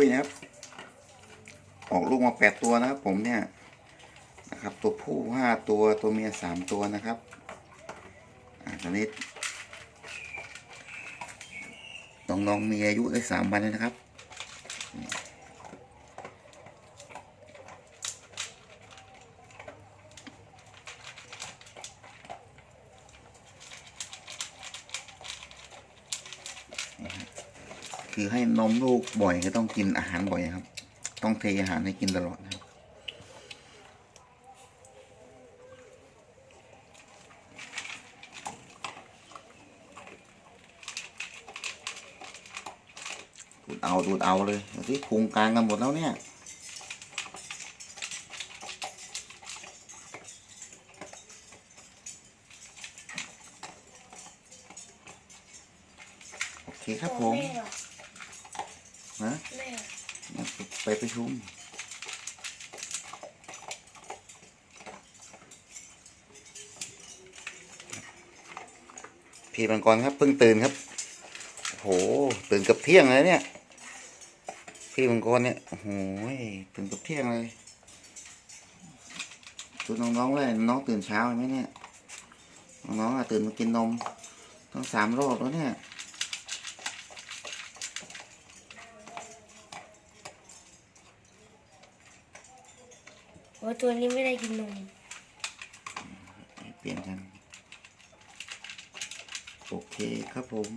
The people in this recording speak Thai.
ปุ้ยนะครับ ออกลูกมาแปดตัวนะครับ ผมเนี่ยนะครับ ตัวผู้ห้าตัวตัวเมียสามตัวนะครับอ่าตอนนี้น้องๆมีอายุได้สามวันแล้วนะครับ คือให้นมลูกบ่อยก็ต้องกินอาหารบ่อยครับ ต้องเทอาหารให้กินตลอดนะครับดูดเอาดูดเอาเลยที่พุงกลางกันหมดแล้วเนี่ยโอเคครับผม นะแม่เหรอไปประชุมพี่บังกรครับเพิ่งตื่นครับโอ้โหตื่นกับเที่ยงเลยเนี่ย พี่บังกรเนี่ยโอ้โหตื่นกับเที่ยงเลยดูน้องๆเลยน้องตื่นเช้าไหมเนี่ยน้องๆอะตื่นมากินนมต้องสามรอบแล้วเนี่ย โอ้ตัวนี้ไม่ได้กินนมเปลี่ยนกัน โอเคครับผม